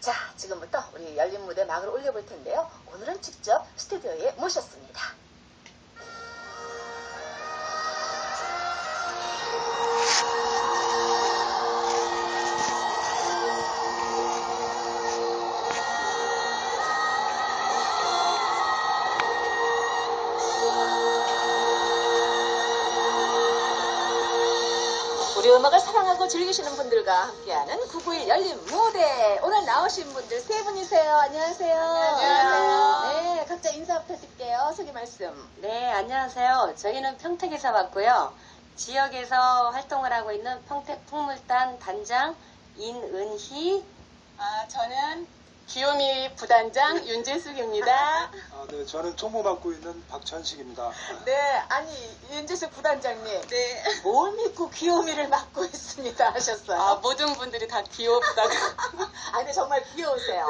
자, 지금부터 우리 열린 무대 막을 올려볼 텐데요. 오늘은 직접 스튜디오에 모셨습니다. 즐기시는 분들과 함께하는 991 열린 무대. 오늘 나오신 분들 세 분이세요. 안녕하세요. 안녕하세요. 네, 각자 인사 부탁드릴게요. 소개 말씀. 네, 안녕하세요. 저희는 평택에서 왔고요. 지역에서 활동을 하고 있는 평택 풍물단 단장 인은희. 아, 저는 귀요미 부단장 윤재숙입니다. 아, 네, 저는 총무 맡고 있는 박천식입니다. 네, 아니, 윤재수 부단장님. 네. 뭘 믿고 귀요미를 맡고 있습니다 하셨어요. 아, 모든 분들이 다 귀엽다고. 아, 근데 정말 귀여우세요.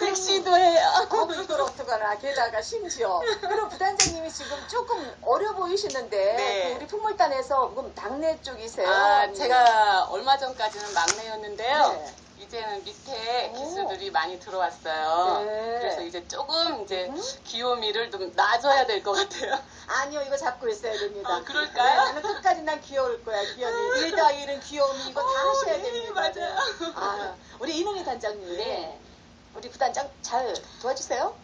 섹시도 해요. 어머, 이걸 어떡하나. 게다가 심지어. 그리고 부단장님이 지금 조금 어려 보이시는데, 네. 그 우리 풍물단에서 그럼 막내 쪽이세요? 아, 아니면- 제가 얼마 전까지는 막내였는데요. 네. 이제는 밑에 오. 기수들이 많이 들어왔어요. 네. 그래서 이제 조금 이제 음? 귀요미를 좀 놔줘야 될 것 같아요. 아니요, 이거 잡고 있어야 됩니다. 아, 그럴까요? 네, 나는 끝까지 난 귀여울 거야, 귀여미. 일다 일은 귀여미, 이거 다 어, 하셔야 네, 됩니다. 맞아요. 아, 우리 이능희 단장님. 네. 우리 부단장 잘 도와주세요.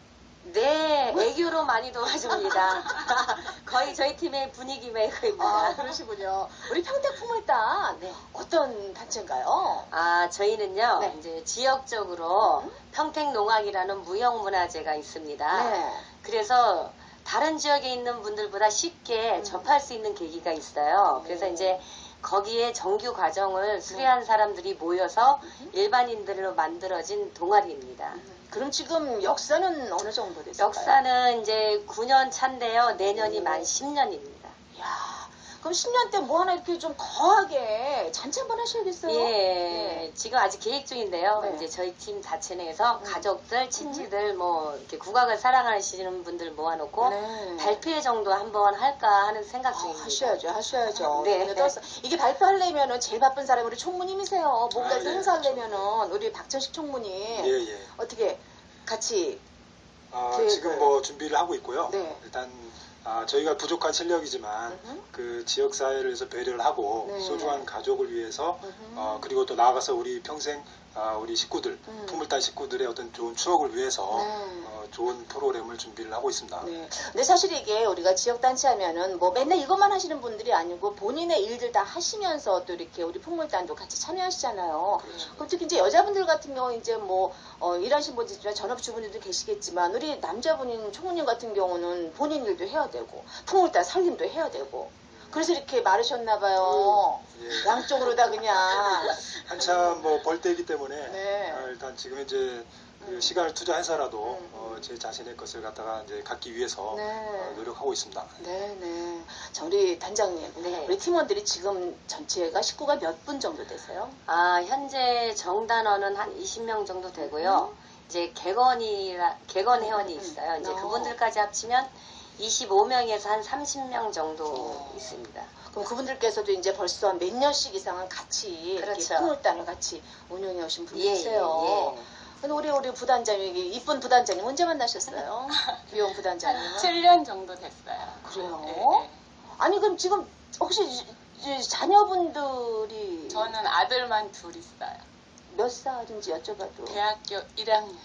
네, 애교로 많이 도와줍니다. 거의 저희 팀의 분위기 메이커입니다. 아, 그러시군요. 우리 평택 풍물단, 네. 어떤 단체인가요? 아, 저희는요, 네. 이제 지역적으로 음. 평택농악이라는 무형문화재가 있습니다. 네. 그래서 다른 지역에 있는 분들보다 쉽게 음. 접할 수 있는 계기가 있어요. 그래서 네. 이제 거기에 정규 과정을 수료한 사람들이 모여서 일반인들로 만들어진 동아리입니다. 그럼 지금 역사는 어느 정도 됐어요? 역사는 이제 9년 차인데요. 내년이 오. 만 10년입니다. 야 그럼 10년 때 뭐 하나 이렇게 좀 거하게 잔치 한번 하셔야겠어요? 예, 지금 아직 계획 중인데요. 네. 이제 저희 팀 자체 내에서 음. 가족들, 친지들, 뭐 이렇게 국악을 사랑하시는 분들 모아놓고 네. 발표회 정도 한번 할까 하는 생각 아, 중입니다. 하셔야죠, 하셔야죠. 네. 이게 발표하려면은 제일 바쁜 사람이 우리 총무님이세요. 뭔가 아, 네. 행사하려면은 우리 박천식 총무님 예, 예. 어떻게 같이 아, 계획을. 지금 뭐 준비를 하고 있고요. 네. 일단 아, 저희가 부족한 실력이지만 음흠. 그 지역 사회를 위해서 배려를 하고 네. 소중한 가족을 위해서. 어, 그리고 또 나아가서 우리 평생 아, 우리 식구들, 음. 풍물단 식구들의 어떤 좋은 추억을 위해서 네. 어, 좋은 프로그램을 준비를 하고 있습니다. 네. 근데 사실 이게 우리가 지역단체 하면은 뭐 맨날 이것만 하시는 분들이 아니고 본인의 일들 다 하시면서 또 이렇게 우리 풍물단도 같이 참여하시잖아요. 그렇죠. 그럼 특히 이제 여자분들 같은 경우 이제 뭐 어, 일하신 분들 전업주부님도 계시겠지만 우리 남자분인 총무님 같은 경우는 본인 일도 해야 되고 풍물단 살림도 해야 되고 그래서 이렇게 마르셨나 봐요. 예. 양쪽으로 다 그냥. 한참 뭐벌 때이기 때문에 네. 아, 일단 지금 이제 그 음. 시간을 투자해서라도 음. 어, 제 자신의 것을 갖다가 이제 갖기 위해서 네. 어, 노력하고 있습니다. 네, 네. 자, 우리 단장님. 네. 우리 팀원들이 지금 전체가 식구가 몇 분 정도 되세요? 아, 현재 정단원은 한 20명 정도 되고요. 이제 개건이라, 개건 회원이 음, 음. 있어요. 이제 어. 그분들까지 합치면 25명에서 한 30명 정도 어. 있습니다. 그럼 그분들께서도 이제 벌써 몇 년씩 이상은 같이 이렇게 그렇죠. 풍물단을 같이 운영해 오신 예, 예, 분이세요. 예. 근데 우리 우리 부단장님 이쁜 부단장님 언제 만나셨어요? 귀여운 부단장님. 한 7년 정도 됐어요. 그래요? 네, 네. 아니 그럼 지금 혹시 자녀분들이 저는 아들만 둘 있어요. 몇 살인지 여쭤봐도. 대학교 1학년.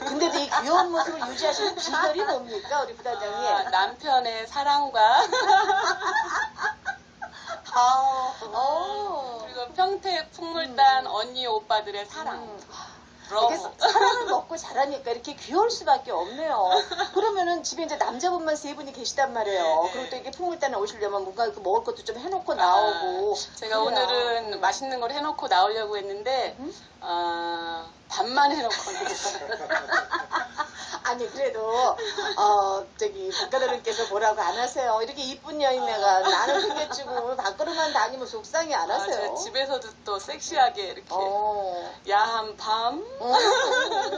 근데도 이 귀여운 모습을 유지하시는 비결이 뭡니까 우리 부단장님? 아, 남편의 사랑과 아, 어. 그리고 평택 풍물단 언니 오빠들의 사랑. 음. 이렇게 사랑을 먹고 자라니까 이렇게 귀여울 수밖에 없네요. 그러면은 집에 이제 남자분만 세 분이 계시단 말이에요. 네. 그리고 또 이렇게 풍물단에 오시려면 뭔가 이렇게 먹을 것도 좀 해놓고 나오고. 아, 제가 그래요. 오늘은 맛있는 걸 해놓고 나오려고 했는데 음? 어, 해놓고. 아니 그래도 어 저기 박가르님께서 뭐라고 안 하세요. 이렇게 이쁜 여인네가 나는 생겼지고 밖으로만 다니면 속상해 안 아, 하세요. 제가 집에서도 또 섹시하게 이렇게 어. 야한 밤 음.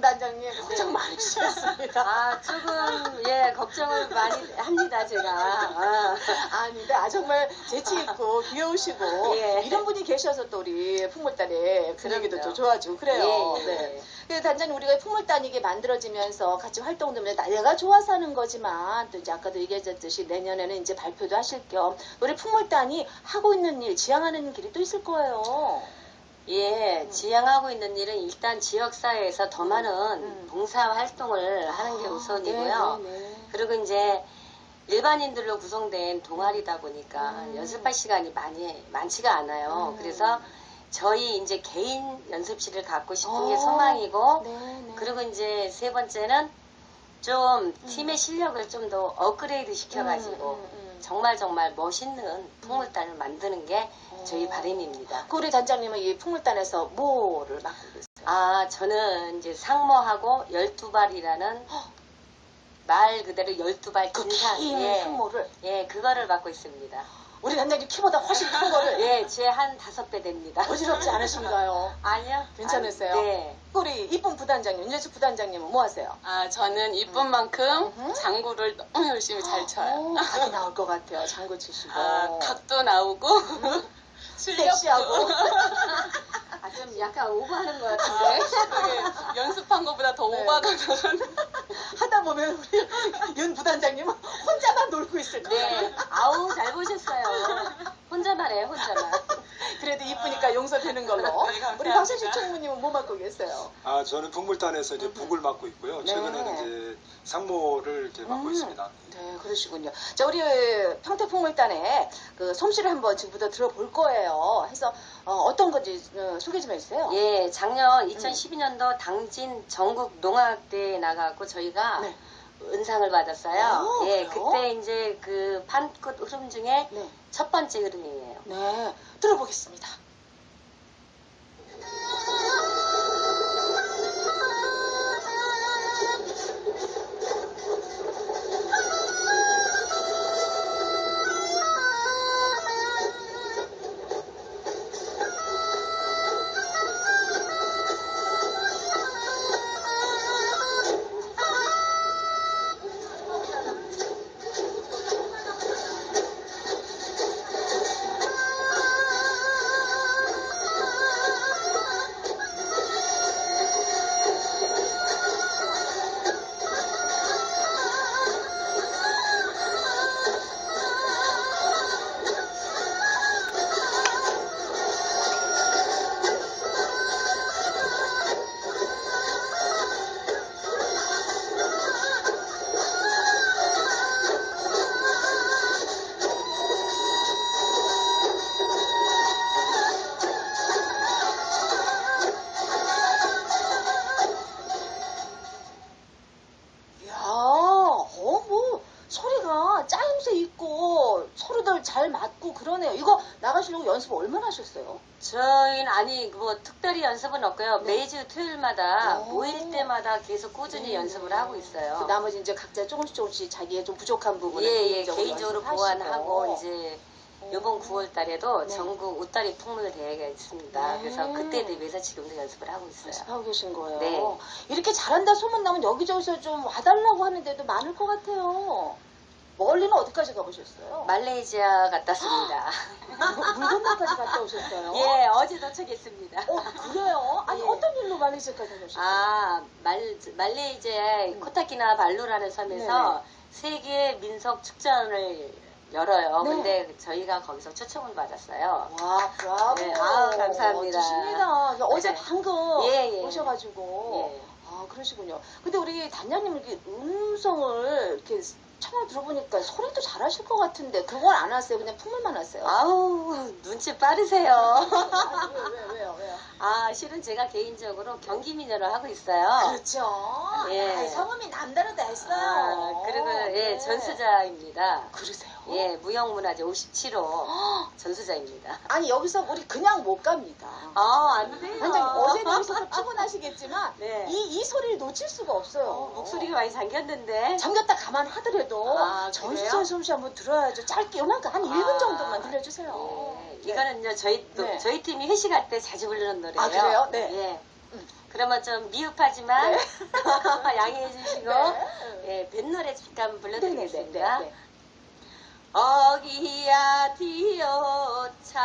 단장님 걱정 많으시겠습니다. 아, 조금, 예, 걱정을 많이 합니다, 제가. 아. 아닌데 아 정말 재치 있고 귀여우시고 예. 이런 분이 계셔서 또 우리 풍물단의 분위기도. 또 좋아지고 그래요. 예, 예. 네. 그래서 단장님 우리가 풍물단 이게 만들어지면서 같이 활동되면 내가 좋아서 하는 거지만 또 이제 아까도 얘기하셨듯이 내년에는 이제 발표도 하실 겸 우리 풍물단이 하고 있는 일 지향하는 길이 또 있을 거예요. 예, 지향하고 있는 일은 일단 지역사회에서 더 많은 음. 봉사 활동을 하는 게 아, 우선이고요. 네, 네, 네. 그리고 이제 일반인들로 구성된 동아리다 보니까 음. 연습할 시간이 많이 많지가 않아요. 음. 그래서 저희 이제 개인 연습실을 갖고 싶은 게 어. 소망이고 네, 네. 그리고 이제 세 번째는 좀 팀의 실력을 좀 더 업그레이드 시켜가지고 음, 음, 음. 정말 정말 멋있는 풍물단을 만드는 게 저희 어. 바람입니다. 그 우리 단장님은 이 풍물단에서 뭐를 맡고 계세요? 아, 저는 이제 상모하고 열두발이라는 말 그대로 열두발 그 진상. 긴 예. 상모를 예, 그거를 맡고 있습니다. 우리 단장님 키보다 훨씬 큰 거를 예, 제 한 다섯 배 됩니다. 어지럽지 않으신가요? 아니요. 괜찮으세요? 아, 네. 우리 이쁜 부단장님, 윤재수 부단장님은 뭐 하세요? 아, 저는 이쁜 만큼 음흠. 장구를 너무 열심히 잘 쳐요. 오, 각이 나올 것 같아요. 장구 치시고. 아, 각도 나오고, 실력도. 섹시하고. 아, 좀 약간 오버하는 것 아, 같은데. 그게 연습한 것보다 더 네. 오바가 나가는. 하다 보면 우리 윤 부단장님 은 혼자만 놀고 있을 거예요. 네. 아우, 잘 보셨어요. 혼자만 해요, 혼자만. 용서되는 걸로. 네. 우리 박세식 총무님은 뭐 맡고 계세요? 아, 저는 풍물단에서 이제 북을 맡고 있고요. 네. 최근에는 이제 상모를 이렇게 맡고 음. 있습니다. 네, 그러시군요. 자, 우리 평택풍물단의 그 솜씨를 한번 지금부터 들어볼 거예요. 해서 어, 떤 건지 어, 소개 좀 해주세요. 예, 작년 2012년도 당진 전국 농악대에 나가고 저희가 네. 은상을 받았어요. 오, 예, 그래요? 그때 이제 그 판꽃 흐름 중에 네. 첫 번째 흐름이에요. 네, 들어보겠습니다. 아니 뭐 특별히 연습은 없고요. 네. 매주 토요일마다 오. 모일 때마다 계속 꾸준히 네. 연습을 하고 있어요. 그 나머지 이제 각자 조금씩 조금씩 자기의 좀 부족한 부분을 예, 예, 개인적으로. 보완하고 이제 이번 9월 달에도 네. 전국 웃다리 풍물 대회가 있습니다. 네. 그래서 그때 대비해서 지금도 연습을 하고 있어요. 연습하고 계신 거예요. 네. 이렇게 잘한다 소문 나면 여기저기서 좀 와달라고 하는 데도 많을 것 같아요. 멀리는 어디까지 가보셨어요? 말레이시아 갔다 왔습니다. 물- 물건너까지 갔다 오셨어요? 예, 어제 도착했습니다. 어, 그래요? 아니, 예. 어떤 일로 말레이시아까지 가셨어요? 아, 말, 말레이시아의 음. 코타키나 발루라는 섬에서 세계 민속 축전을 열어요. 네. 근데 저희가 거기서 초청을 받았어요. 와, 브라보. 네, 아우, 감사합니다. 멋지십니다. 어제 네. 방금 예, 예. 오셔가지고. 예. 아, 그러시군요. 근데 우리 단장님 이렇게 음성을 이렇게 청을 들어보니까 소리도 잘하실 것 같은데 그건 안 하세요? 그냥 풍물만 하세요? 아우, 눈치 빠르세요. 아니, 왜, 왜, 왜요, 왜요? 아, 실은 제가 개인적으로 경기 미녀를 하고 있어요. 그렇죠. 예. 아이, 성음이 남다르다 했어요. 아, 그리고 예, 네. 전수자입니다. 그러세요? 예, 무형문화재 57호 전수자입니다. 아니 여기서 우리 그냥 못 갑니다. 아, 안 돼요. 단장님 어제도 여기서 피곤하시겠지만 네. 이, 이 소리를 놓칠 수가 없어요. 어, 목소리가 많이 잠겼는데. 잠겼다 가만 하더라도 아, 전수자 그래요? 솜씨 한번 들어야죠. 짧게 요만큼 한 1분 아, 정도만 들려주세요. 예, 네. 이거는 이제 저희 또- 네. 저희 팀이 회식할 때 자주 부르는 노래예요. 아, 그래요? 네. 예. 그러면 좀 미흡하지만 양해해 주시고 예, 뱃노래 잠깐 불러드리겠습니다. 네, 네. 어기야 디어차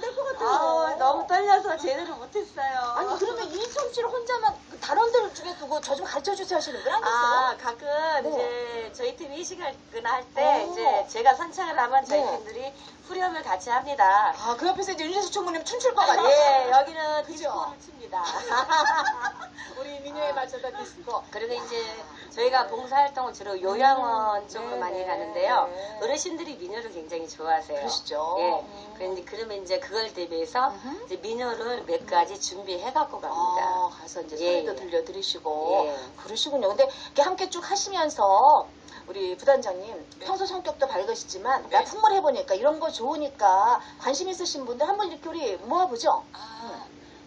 될 것 같아요. 아, 너무 떨려서 제대로 못했어요 아니, 그러면 이솜 씨를 혼자만 그 단원들 중에 두고 저좀 가르쳐 주세요 하시는 분 아니겠어요? 아, 가끔 네. 이제 저희 팀이 회식을거나 할 때 오. 이제 제가 선창을 하면 저희 네. 팀들이 후렴을 같이 합니다. 아, 그 옆에서 이제 윤재수 총무님 춤출 것 같아요. 예, 여기는 그죠? 디스코를 춥니다. 우리 민요에 맞춰서 디스코. 그리고 이제 저희가 봉사활동은 주로 요양원 음, 쪽으로 네, 많이 네. 가는데요. 네. 어르신들이 민요를 굉장히 좋아하세요. 그러시죠. 예. 음. 그런데 그러면 이제 그걸 대비해서. 이제 민요를 몇 가지 준비해 갖고 갑니다. 아, 가서 이제 예, 소리도 예. 들려드리시고 예. 그러시군요. 근데 이렇게 함께 쭉 하시면서 우리 부단장님 네. 평소 성격도 밝으시지만 네. 나 풍물 해보니까 이런 거 좋으니까 관심 있으신 분들 한번 이렇게 우리 모아보죠. 아,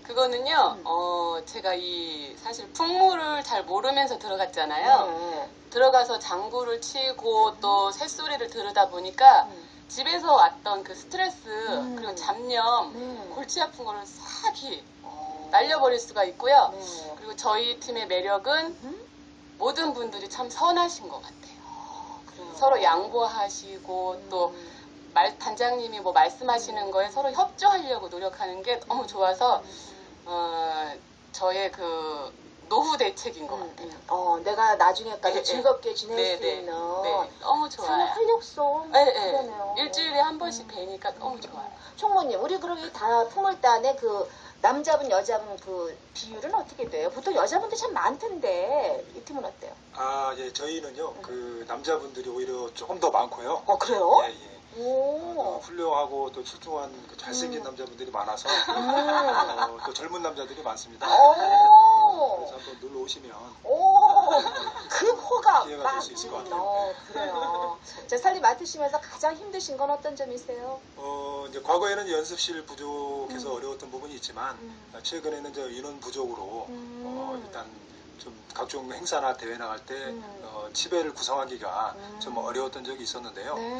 그거는요, 음. 어, 제가 이, 사실 풍물을 잘 모르면서 들어갔잖아요. 네. 들어가서 장구를 치고 또 새소리를 들으다 보니까 음. 집에서 왔던 그 스트레스, 음. 그리고 잡념, 네. 골치 아픈 거를 싹이 어. 날려버릴 수가 있고요. 네. 그리고 저희 팀의 매력은 음? 모든 분들이 참 선하신 것 같아요. 아. 서로 양보하시고 또 음. 말, 단장님이 뭐 말씀하시는 거에 서로 협조하려고 노력하는 게 너무 좋아서 어, 저의 그 노후 대책인 것 음, 같아요. 음. 어, 내가 나중에까지 네, 네. 즐겁게 지낼 네, 수 네. 있는 네, 너무 좋아요. 활력소 네, 네. 그러네요. 일주일에 한 번씩 뵈니까 너무 좋아요. 총무님, 우리 그러기 다 풍물단의 그 남자분 여자분 그 비율은 어떻게 돼요? 보통 여자분들 참 많던데 이 팀은 어때요? 아, 예, 저희는요, 그 남자분들이 오히려 조금 더 많고요. 어 그래요? 예, 예. 어, 오. 훌륭하고 또 출중한 그 잘생긴 음. 남자분들이 많아서 음. 어, 또 젊은 남자들이 많습니다. 오. 그래서 한번 놀러 오시면 오. 그 호가 기회가 막. 될수 있을 것 같아요. 어, 그래요. 자, 살림 맡으시면서 가장 힘드신 건 어떤 점이세요? 어, 이제 과거에는 연습실 부족해서 음. 어려웠던 부분이 있지만 음. 아, 최근에는 이제 인원 부족으로 음. 어, 일단 좀 각종 행사나 대회 나갈 때 음. 어, 치배를 구성하기가 음. 좀 어려웠던 적이 있었는데요. 네.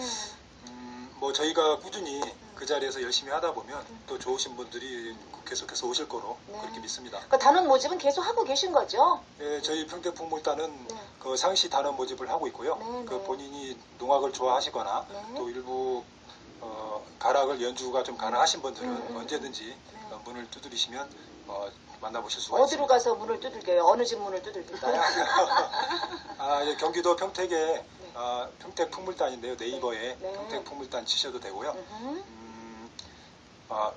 음, 뭐 저희가 꾸준히 그 자리에서 열심히 하다 보면 또 좋으신 분들이 계속해서 오실 거로 네. 그렇게 믿습니다. 그 단원 모집은 계속 하고 계신 거죠? 예, 저희 평택풍물단은 네. 그 상시 단원 모집을 하고 있고요. 네, 그 네. 본인이 농악을 좋아하시거나 네. 또 일부 어, 가락을 연주가 좀 가능하신 분들은 음, 음, 언제든지 네. 어, 문을 두드리시면 어, 만나보실 수가 어디로 있습니다. 가서 문을 두들겨요? 어느 집 문을 두들길까요? 아, 예, 경기도 평택에 아, 평택 풍물단인데요. 네이버에 네. 평택 풍물단 치셔도 되고요. 음, 아,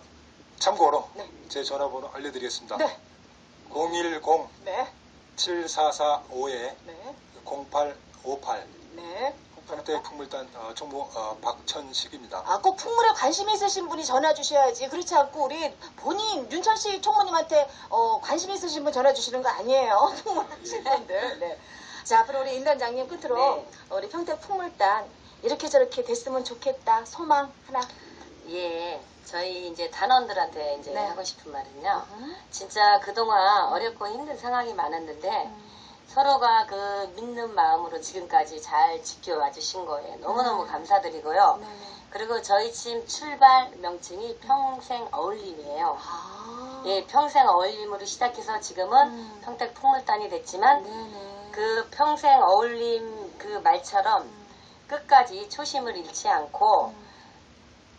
참고로 네. 제 전화번호 알려드리겠습니다. 네. 010 네. 7445에 네. 0858 네. 평택 풍물단 어, 총무 어, 박천식입니다. 아, 꼭 풍물에 관심 있으신 분이 전화 주셔야지. 그렇지 않고 우리 본인 윤철 씨 총무님한테 어, 관심 있으신 분 전화 주시는 거 아니에요. 풍물 하신 분들. 네. 자, 앞으로 우리 임단장님 끝으로 네. 우리 평택 풍물단 이렇게 저렇게 됐으면 좋겠다. 소망 하나. 예, 저희 이제 단원들한테 이제 네. 하고 싶은 말은요. 진짜 그동안 어렵고 힘든 상황이 많았는데 서로가 그 믿는 마음으로 지금까지 잘 지켜와 주신 거에 너무너무 네. 감사드리고요. 네. 그리고 저희 팀 출발 명칭이 평생 어울림이에요. 아. 예, 평생 어울림으로 시작해서 지금은 음. 평택 풍물단이 됐지만 네네. 그 평생 어울림 그 말처럼 끝까지 초심을 잃지 않고 음.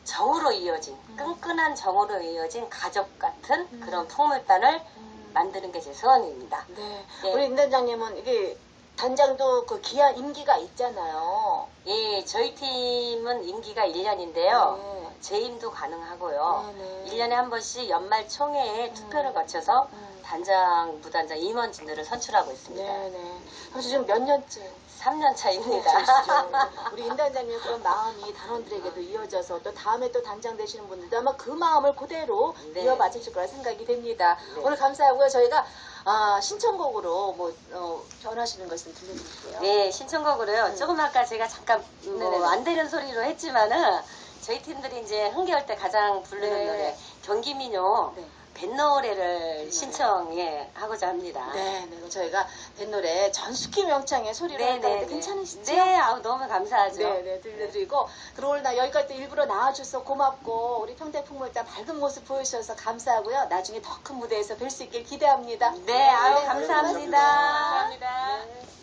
정으로 이어진 음. 끈끈한 정으로 이어진 가족 같은 음. 그런 풍물단을 음. 만드는 게 제 소원입니다. 네. 예. 우리 임단장님은 이게 단장도 그 기한 임기가 있잖아요. 예, 저희 팀은 임기가 1년인데요. 네. 재임도 가능하고요. 네, 네. 1년에 한 번씩 연말 총회에 투표를 거쳐서 음. 단장, 부단장, 임원진들을 선출하고 있습니다. 네네. 그래서 지금 몇 년째 3년 차입니다. 그러시죠. 우리 임 단장님의 그런 마음이 단원들에게도 이어져서 또 다음에 또 단장 되시는 분들도 아마 그 마음을 그대로 네. 이어받으실 거라 생각이 됩니다. 네. 오늘 감사하고요. 저희가 아, 신청곡으로 뭐 어, 변하시는 것을 들려드릴게요. 네, 신청곡으로요. 음. 조금 아까 제가 잠깐. 뭐 안 되는 소리로 했지만은 저희 팀들이 이제 흥겨울 때 가장 부르는 네. 노래 경기민요 네. 뱃노래를 신청해 하고자 합니다. 네, 네. 저희가 뱃노래 전숙희 명창의 소리로 한다는데 괜찮으시죠? 네, 아우 너무 감사하죠. 네, 네, 들려드리고 그리고 오늘 나 여기까지 또 일부러 나와줘서 고맙고 우리 평택풍물단 밝은 모습 보여주셔서 감사하고요. 나중에 더 큰 무대에서 뵐 수 있길 기대합니다. 네, 아유 네, 감사합니다. 감사합니다. 어기야